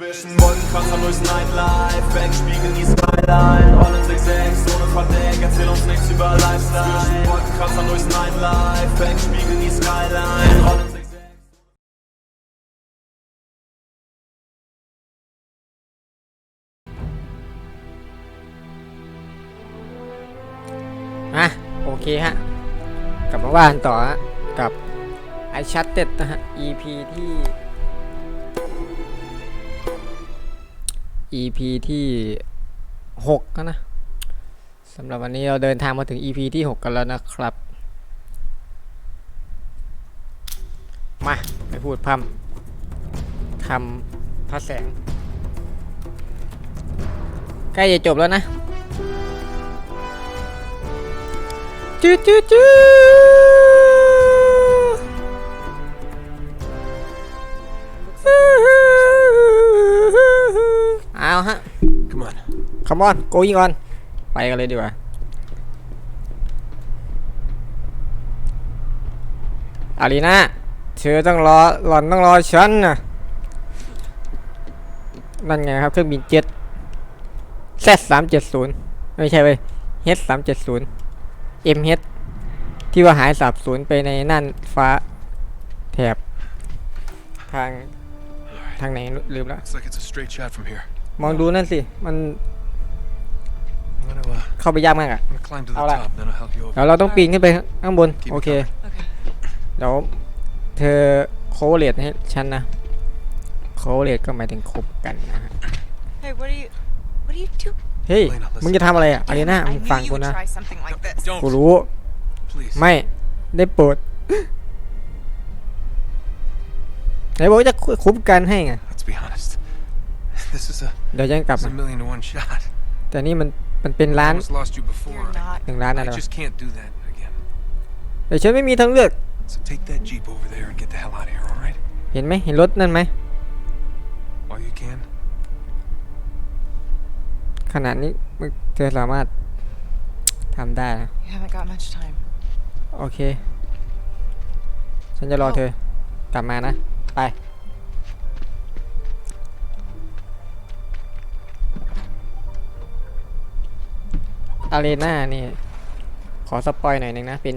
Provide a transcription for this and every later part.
Zwischen Wolkenkratzer durchs Nightlife, Backspiegel die Skyline, Rollen 6-6 ohne Verdeck, erzähl uns nichts über Lifestyle. Zwischen Wolkenkratzer durchs Nightlife, Backspiegel die Skyline, Rollen 6-6อะโอเคฮะ กลับมาว่ากันต่อฮะกับไอชัดเต็ดนะฮะ EP ที่ EP ที่6แล้วนะสำหรับวันนี้เราเดินทางมาถึง EP ที่ 6 กันแล้วนะครับ มาไปพูดพร่ำคำพระแสง ใกล้จะจบแล้วนะจูจูจูเอา คอมอนโกยิงก่อน ไปกันเลยดีกว่า อารีนาเธอต้องรอหล่อนต้องรอฉันนะนั่นไงครับ เครื่องบินเจ็ต Z สามเจ็ดศูนย์ไม่ใช่เว้ย H สามเจ็ดศูนย์ MH ที่ว่าหายสาบสูญไปในน่านฟ้าแถบทางทางไหนลืมแล้ว Looks like it's a straight shot from here. มองดูนั่นสิ มัน I'm gonna, uh, เข้าไปยากมากอะ I'm gonna climb to the All right. top, then I'll help you over. เดี๋ยวเราต้องปีนขึ้นไปข้างบน Keep me โอเค covered. เดี๋ยวเธอโคเวเลตให้ฉันนะ โคเวเลตก็หมายถึงคบกันนะฮะ Hey, what are you? What are you doing? เฮ้ย Elena, listen. มึงจะทำอะไรอะอารีนา I มึง knew ฟัง you กู would นะ try something like this. กู Don't. รู้ Please. ไม่ ได้โปรดไหนบอกว่าจะคุบกันให้ไง Let's be honest. This is a, เดี๋ยวยังกลับ this is มา a million to one shot. แต่นี่มัน มันเป็น I ร้าน almost lost you before. You're I, not. หนึ่งร้านอะไร I วะ just can't do that again. แต่ฉันไม่มีทางเลือก So take that jeep over there and get the hell out of here, all right? เห็นไหมเห็นรถนั่นไหม While you can. ขนาดนี้มึงเธอสามารถทำได้นะ You haven't got much time. โอเค ฉันจะรอเธอกลับมานะ ไป อารีนานี่ ขอสปอยหน่อยหนึงนะ เป็น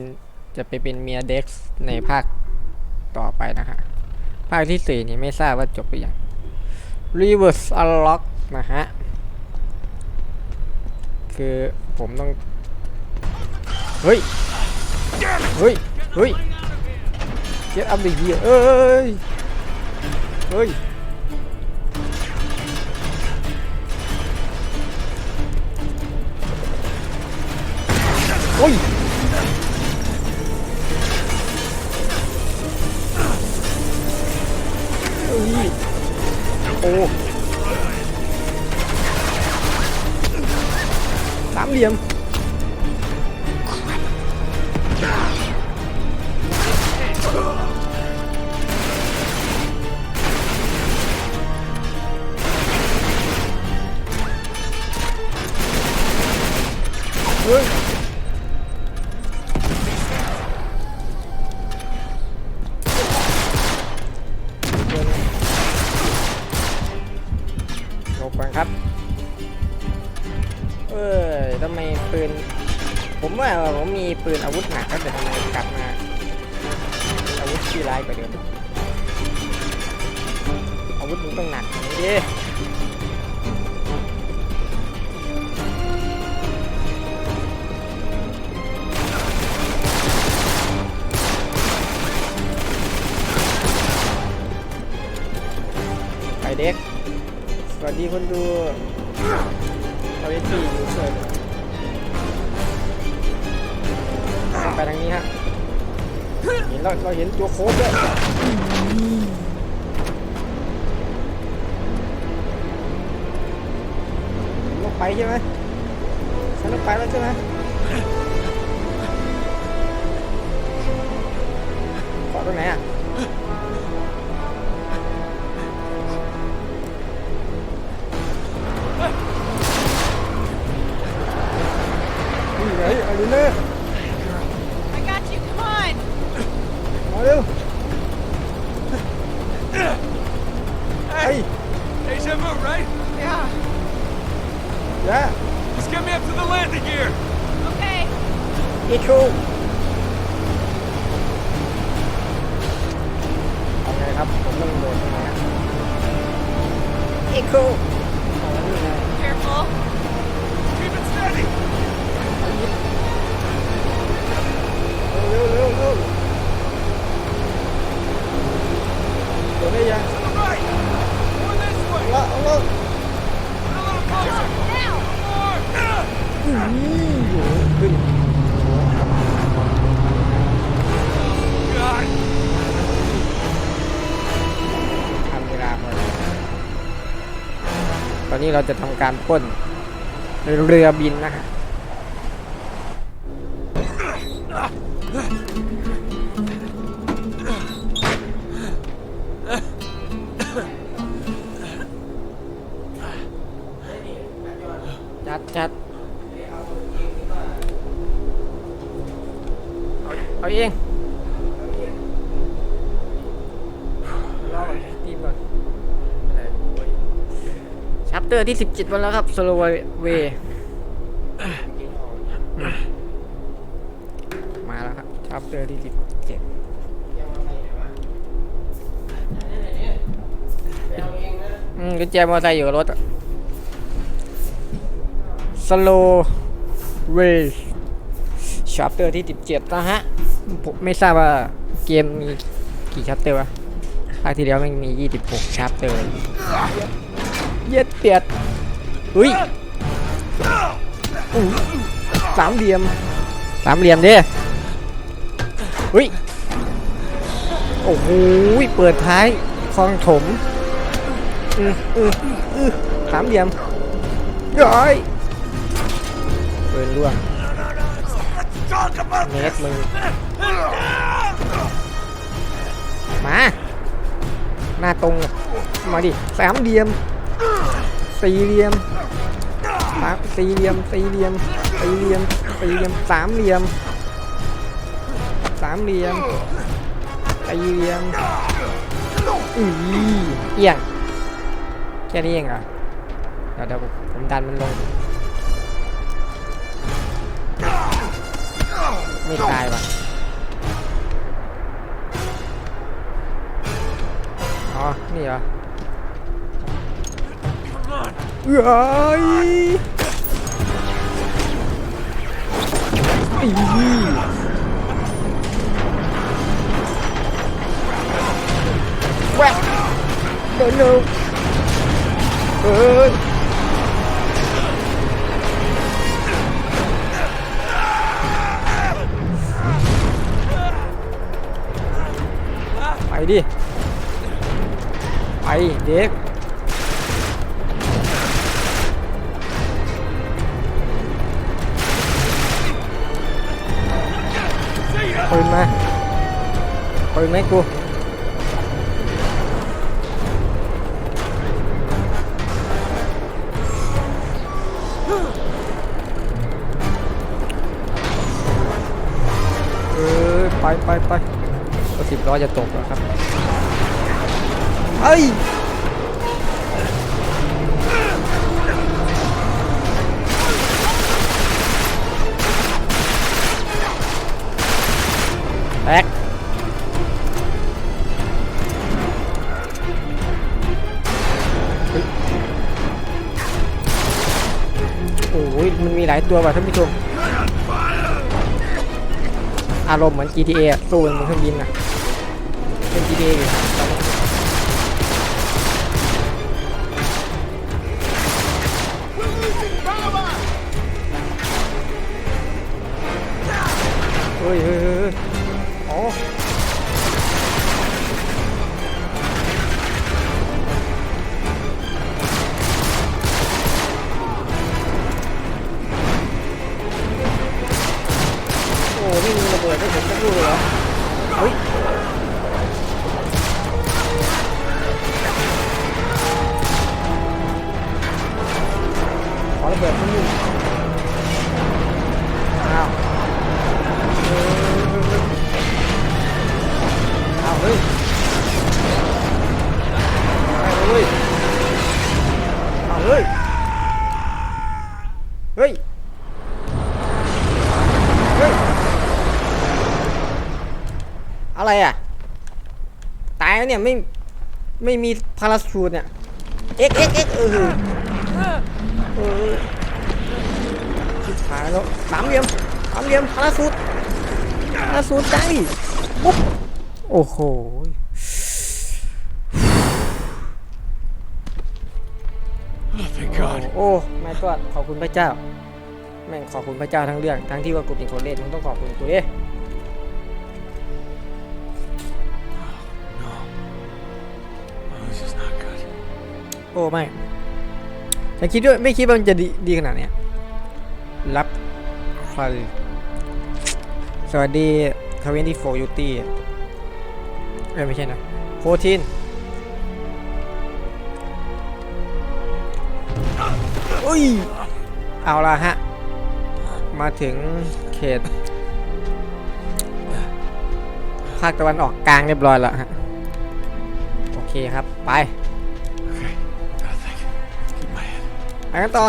จะไปเป็นเมียเด็กซ์ในภาคต่อไปนะฮะ ภาคที่สี่นี่ไม่ทราบว่าจบไปยัง Reverse Unlock นะฮะ คือผมต้อง เฮ้ย เฮ้ย เฮ้ย Get up the here เอ้ย เฮ้ย โอ้ ที่ร้ายกว่าเดิมอาวุธมึงต้องหนักนี้ดิไปเด็ก สวัสดีคนดูเราจะจีอยู่เฉยไปทางนี้ฮะ เห็นเราเราเห็นตัวโค้ด้วยต้องไปใช่ไหมฉันต้องไปแล้วใช่ไหม นี้เราจะทำการพ่นเรือบินนะฮะ ปเตอร์ที่ 17วันแล้วครับสโลเวมาแล้วครับชัปเตอร์ที่ 17อืมกุญแจมอเตอร์ไซค์อยู่กับรถสโลเวชชัปเตอร์ที่ 17 นะฮะ ผมไม่ทราบว่าเกมมีกี่ชัปเตอร์วะภาคที่แล้วมันมี 26ชัปเตอร์ เลยเย็ดเปียดอุ้ยอู้สามเหลี่ยมสามเหลี่ยมเด้อุ้ยโอ้โหเปิดท้ายคลองถมอืออืออือสามเหลี่ยมย้อยปืนร่วงเนสมึงมา หน้าตรง มาดิสามเหลี่ยม สี่เหลี่ยมสามสี่เหลี่ยมสี่เหลี่ยมสี่เหลี่ยมสี่เหลี่ยมสามเหลี่ยมสามเหลี่ยมสี่เหลี่ยมอือเอียงแค่นี้เองเหรอเดี๋ยวเดี๋ยวผมดันมันลงไม่ตายว่ะอ๋อ นี่เหรอ เอ้ยอีแวะเดินเร็วเอ้ยไปดิ ไปเด็ก กูเออไปไปไปก็สิบล้อจะตกแล้วครับเอ้ยแตก มันมีหลายตัวว่ะท่านผู้ชม อารมณ์เหมือน GTA อะสู้บนเครื่องบินอะเป็น GTA อยู่เฮ้ยเฮ้ย แล้วเนี่ยไม่ไม่มีพาราชูตเนี่ยเอ็กเอ็กเอ็กเออเออชิบหายแล้วสามเหลี่ยมสามเหลี่ยมพาราชูตพาราชูตใจปุ๊บโอ้โห Oh, thank God. โอ้ไม่ก็ขอบคุณพระเจ้า แม่งขอบคุณพระเจ้าทั้งเรื่อง ทั้งที่ว่ากูเป็นคนเล่นมึงต้องขอบคุณกูดิ โอ้ไม่แต่คิดด้วยไม่คิดว่ามันจะดีดีขนาดเนี้ยรับใครสวัสดีทเวนตี้โฟยูตี้เอ้ไม่ใช่นะโฟทีนอุ้ย เอาละฮะ มาถึงเขต ภาคตะวันออกกลางเรียบร้อยแล้วฮะ โอเคครับ ไป ไปกันต่อ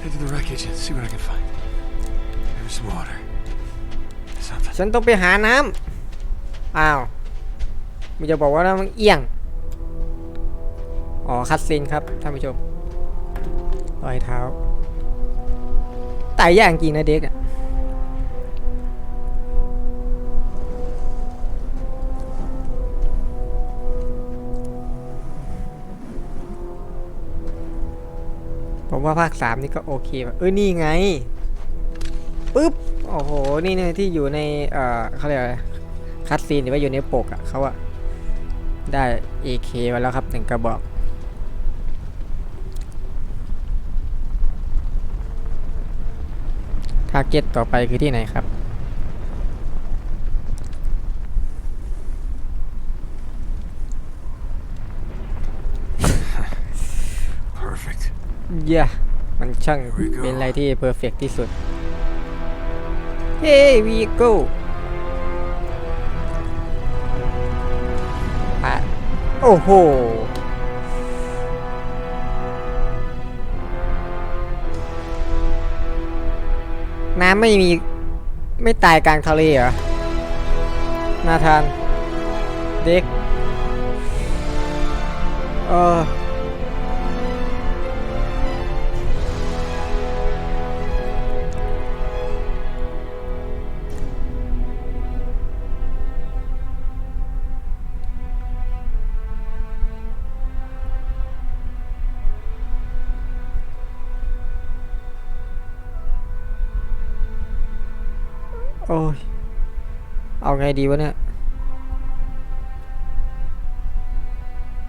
Head to the wreckage and see what I can find. Maybe some water. Something. ฉันต้องไปหาน้ำอ้าวมันจะบอกว่าน้ำมันเอียง อ๋อ คัดซีนครับ ท่านผู้ชม รอยเท้าตายยากจริงนะเด็กอะ ผมว่าภาคสามนี่ก็โอเคว่ะเออนี่ไงปึ๊บโอ้โหนี่เนี่ยที่อยู่ในเอ่อเขาเรียกอะไรคัดซีนหรือว่าอยู่ในปกอะเขาอะได้ AK มาแล้วครับหนึ่งกระบอกทาร์เก็ตต่อไปคือที่ไหนครับ เย้มันช่าง Here we go เป็นอะไรที่เพอร์เฟกที่สุด เฮ้ยวีโก้อะโอ้โห น้ำไม่มี ไม่ตายกลางทะเลเหรอ นาธาน เด็ก เออ ดีวะเนี่ย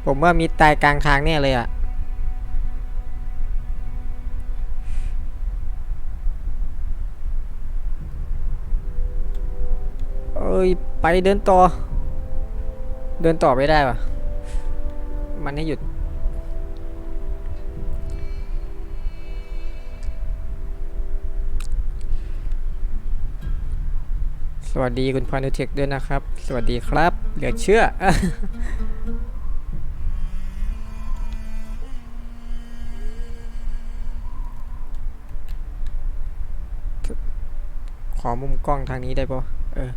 ผมว่ามีตายกลางทางแน่เลยอะเอ้ย ไปเดินต่อ เดินต่อไม่ได้ปะมันให้หยุด วัสดีคุณพานุเทคด้วยนะครับ สวัสดีครับ เหลือเชื่อ ขอมุมกล้องทางนี้ได้ปะเออ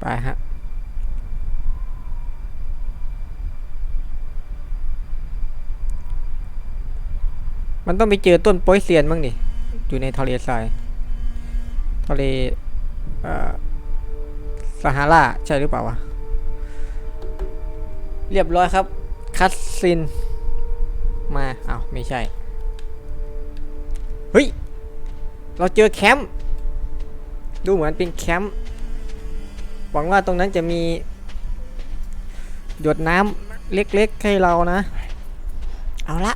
ไปฮะ มันต้องไปเจอต้นโป้ยเซียนบ้างนี่ อยู่ในทะเลทราย ทะเลอ่อซาฮาราใช่หรือเปล่าวะ เรียบร้อยครับ คัตซิน มาอ้าวไม่ใช่ เฮ้ย เราเจอแคมป์ ดูเหมือนเป็นแคมป์ หวังว่าตรงนั้นจะมี หยดน้ำเล็กๆให้เรานะ เอาละ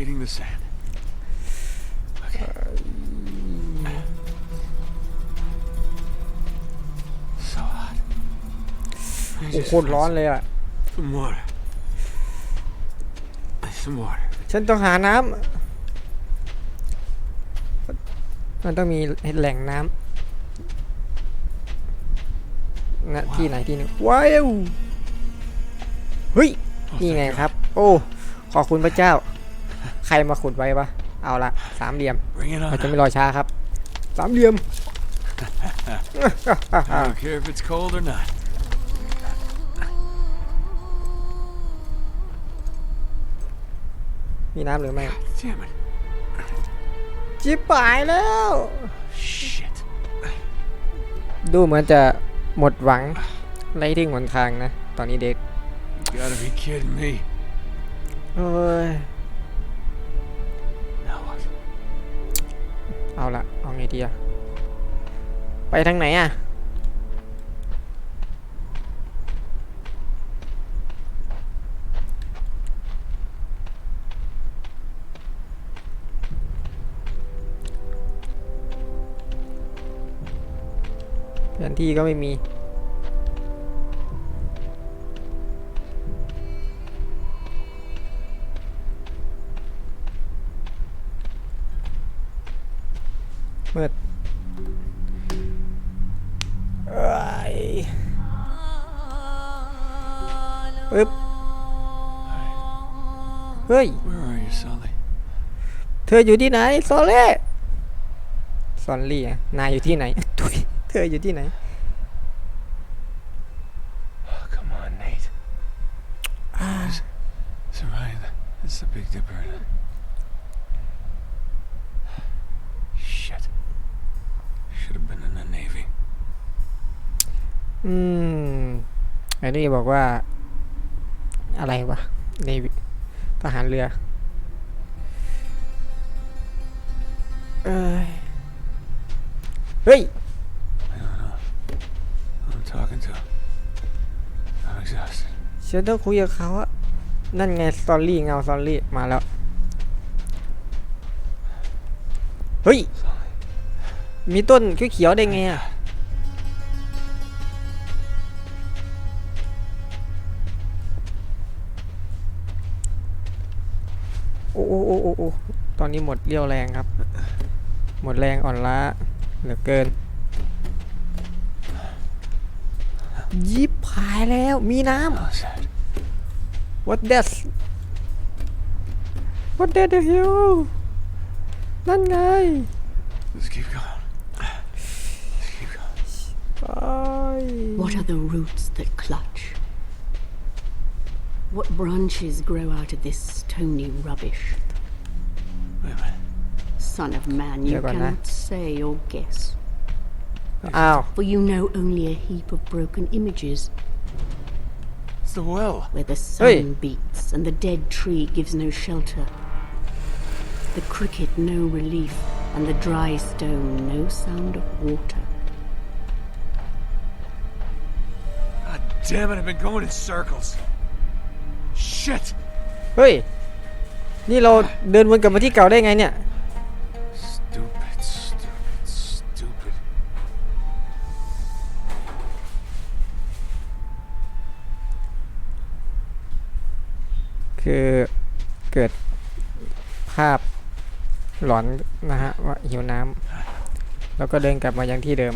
Hitting the sand. Okay. So hot. I โอ้ just โคตรร้อนเลยอะ Some water. Some water. ฉันต้องหาน้มันต้องมีแหล่งน้ำณที่ไหนที่หนึงว้าว เฮ้ยนี่ไงครับ โอ้ ขอบคุณพระเจ้า ใครมาขุดไว้ปะเอาละสามเหลี่ยม Bring it เรา on. จะไม่รอช้าครับ สามเหลี่ยม I don't care if it's cold or not. มีน้ำหรือไม่ Damn it. จิบปายแล้ว Shit. ดูเหมือนจะหมดหวังไร้ทิ้งหนทางนะ ตอนนี้เด็ก You gotta be kidding me. เอ้ย เอาละเอาไงดีอะไปทางไหนอะแผนที่ก็ไม่มี ปึ๊บ เฮ้ย Where are you, Sully? เธออยู่ที่ไหนโซเล่ซอนลี่อะนายอยู่ที่ไหน ทุยเธออยู่ที่ไหน Oh, come on, Nate. Is, is it right? It's the Big Dipper. Shit. Should have been in the Navy. อืมไอ้นี่บอกว่า อะไรวะในทหารเรือ เอ้ย เฮ้ย I don't know. Who I'm talking to. I'm exhausted. ฉันต้องคุยกับเขาอะนั่นไงสตอรี่เงาสตอรี่มาแล้ว เฮ้ย มีต้นเขียวๆได้ไงอะ อ้โอ้โอ้โอ้โอตอนนี้หมดเรี่ยวแรงครับ หมดแรงอ่อนล้าเหลือเกิน ยิบหายแล้วมีน้ำ How's that? What that What that the hell นั่นไง Let's keep going. Let's keep going. What are the roots that clutch? What branches grow out of this Coney rubbish. Son of man, you cannot there. say or guess. Ow. For you know only a heap of broken images. It's the well. Where the sun hey. beats and the dead tree gives no shelter. The cricket no relief and the dry stone no sound of water. God damn it, I've been going in circles. Shit! Hey! นี่เราเดินวนกลับมาที่เก่าได้ไงเนี่ย Stupid, stupid, stupid. คือเกิดภาพหลอนนะฮะว่าหิวน้ำแล้วก็เดินกลับมายังที่เดิม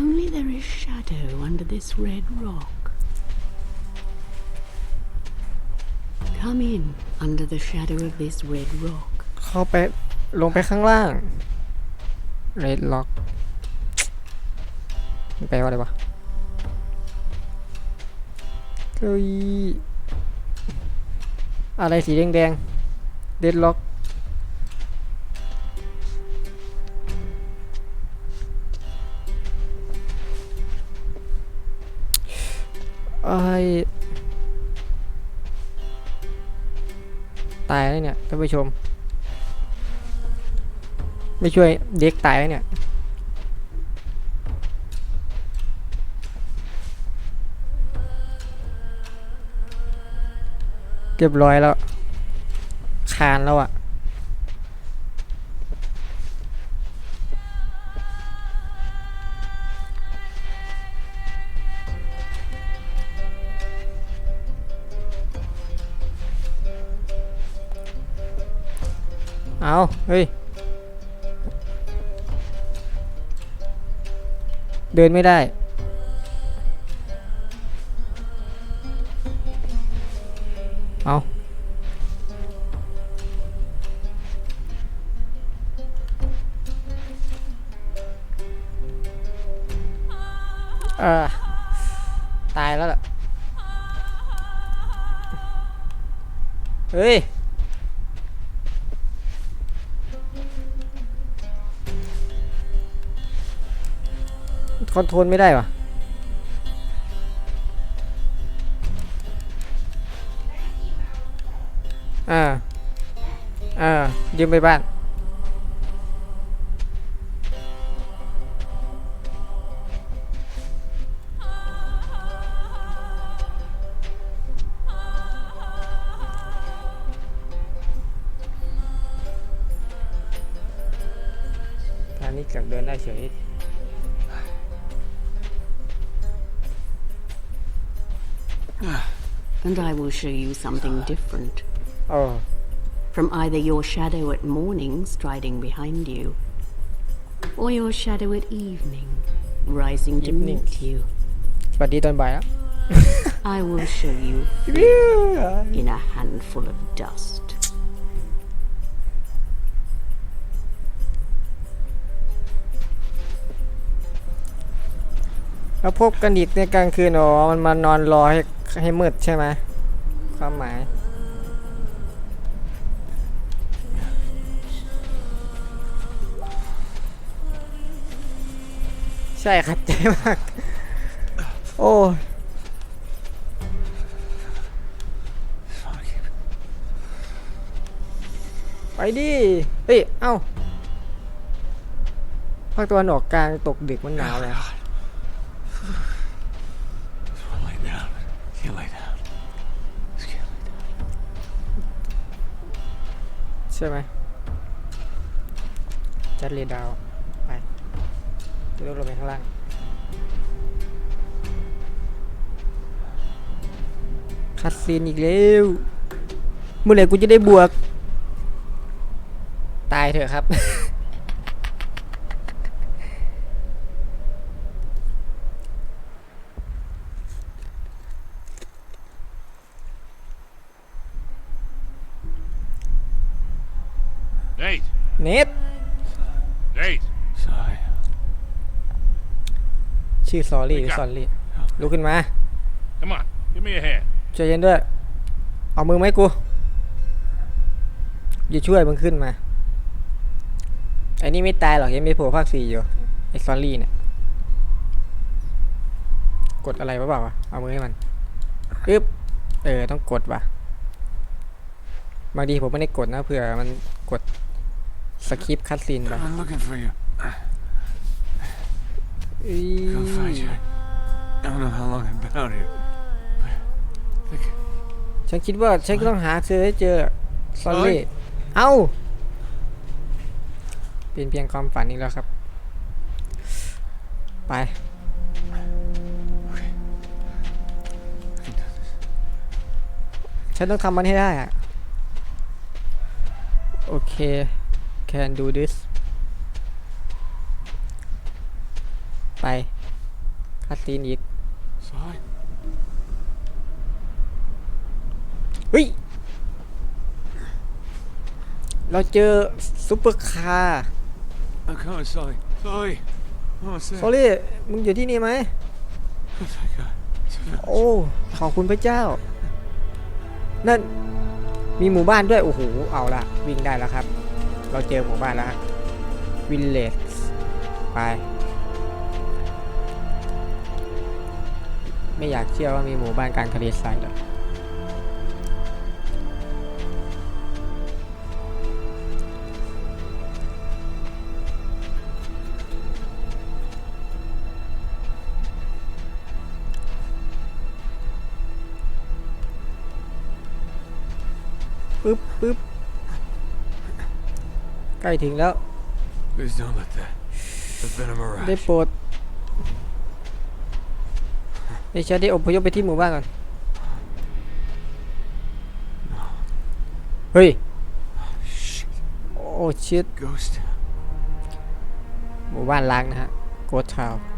Only there is shadow under this red rock. Come in under the shadow of this red rock. เข้าไปลงไปข้างล่าง Red rock แปลว่าอะไรวะเฮ้ยอะไรสีแดงๆ Red rock ายแล้วเนี่ยท่านผู้ชม ไม่ช่วยเด็กตายแล้วเนี่ยเรียบร้อยแล้ว คานแล้วอะ่ะ เอาเฮ้ย เดินไม่ได้ คอนโทรลไม่ได้วะอ่าอ่ายืมไปบ้าน show you something different. โอ้ From either your shadow at morning striding behind you, or your shadow at evening rising to Evening. meet you. สวัสดีตอนบ่ายแล้ว I will show you in a handful of dust. แล้วพบกันอีกในกลางคืนอ๋อ มันมานอนรอให้ให้มืดใช่ไหม ความหมาย ใช่ขัดใจมาก โอ้ไปดิเฮ้ย เอ้าภาคตะวันออกกลางตกดึกมันหนาวเลย ใช่ไหมจัดเรดาวไปจะลดลงไปข้างล่างคัดซีนอีกแล้วเมื่อไหร่กูจะได้บวก ตายเถอะครับ Nate! เนท Nate! Sorry. ชื่อซอรี่หรือซอนรี่ลุกขึ้นมา Come on, give me a hand. ใจเย็นด้วย เอามือไหมกู อย่าช่วยมึงขึ้นมาไอ้นี่ไม่ตายหรอกยังไม่โผล่ภาคสี่อยู่ไอ้ซอนรี่เนี่ย กดอะไรวะเปล่าวะเอามือให้มันอึ๊บเออต้องกดว่ะบางทีผมไม่ได้กดนะเผื่อมันกดสคริปต์คัดซีนไป I'm looking for you. อี๋ Go find you. I don't know how long I've been out here. But I think ฉันคิดว่าฉันก็ต้องหาเธอให้เจอซอนรี่เอ้า เป็นเพียงความฝันอีกแล้วครับ ไป ฉันต้องทำมันให้ได้อะโอเค can do this ไป คาซีนอีก Sorry. เฮ้ย เราเจอซุปเปอร์คาร์ I'm coming, Sully. Sully. Almost there. โซลี่มึงอยู่ที่นี่ไหม Oh my god. It's a village. โอ้ ขอบคุณพระเจ้า นั่น มีหมู่บ้านด้วย โอ้โห เอาละวิ่งได้แล้วครับ เราเจอหมู่บ้านแล้ววิลเลจไป ไม่อยากเชื่อว่ามีหมู่บ้านกลางทะเลทรายเลยปึ๊บปึ๊บใกล้ถึงแล้ว Please don't let that have been a ได้ mirage. โปรด เดี๋ยวฉันได้อพยพไปที่หมู่บ้านก่อน เฮ้ย Shit. โอ้ชิด Ghost town. หมู่บ้านล้างนะฮะโกดทาวน์